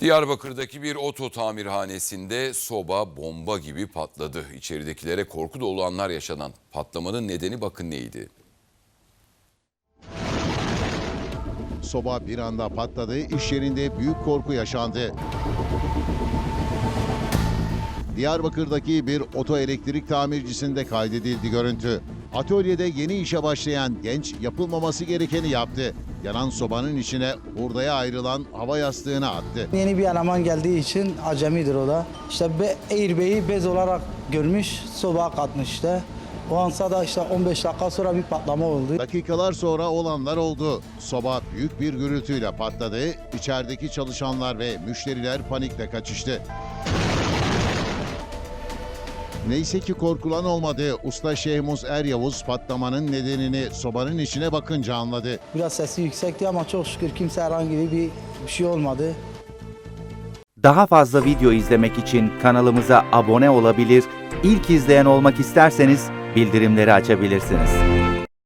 Diyarbakır'daki bir oto tamirhanesinde soba bomba gibi patladı. İçeridekilere korku dolu anlar yaşanan patlamanın nedeni bakın neydi? Soba bir anda patladı, iş yerinde büyük korku yaşandı. Diyarbakır'daki bir oto elektrik tamircisinde kaydedildi görüntü. Atölyede yeni işe başlayan genç yapılmaması gerekeni yaptı. Yanan sobanın içine hurdaya ayrılan hava yastığını attı. Yeni bir eleman geldiği için acemidir o da. İşte be, airbag'i bez olarak görmüş, sobağa katmış işte. O ansa da işte 15 dakika sonra bir patlama oldu. Dakikalar sonra olanlar oldu. Soba büyük bir gürültüyle patladı. İçerideki çalışanlar ve müşteriler panikle kaçıştı. Neyse ki korkulan olmadı. Usta Şehmuz Er Yavuz patlamanın nedenini sobanın içine bakınca anladı. Biraz sesi yüksekti ama çok şükür kimse herhangi bir, bir şey olmadı. Daha fazla video izlemek için kanalımıza abone olabilir, ilk izleyen olmak isterseniz bildirimleri açabilirsiniz.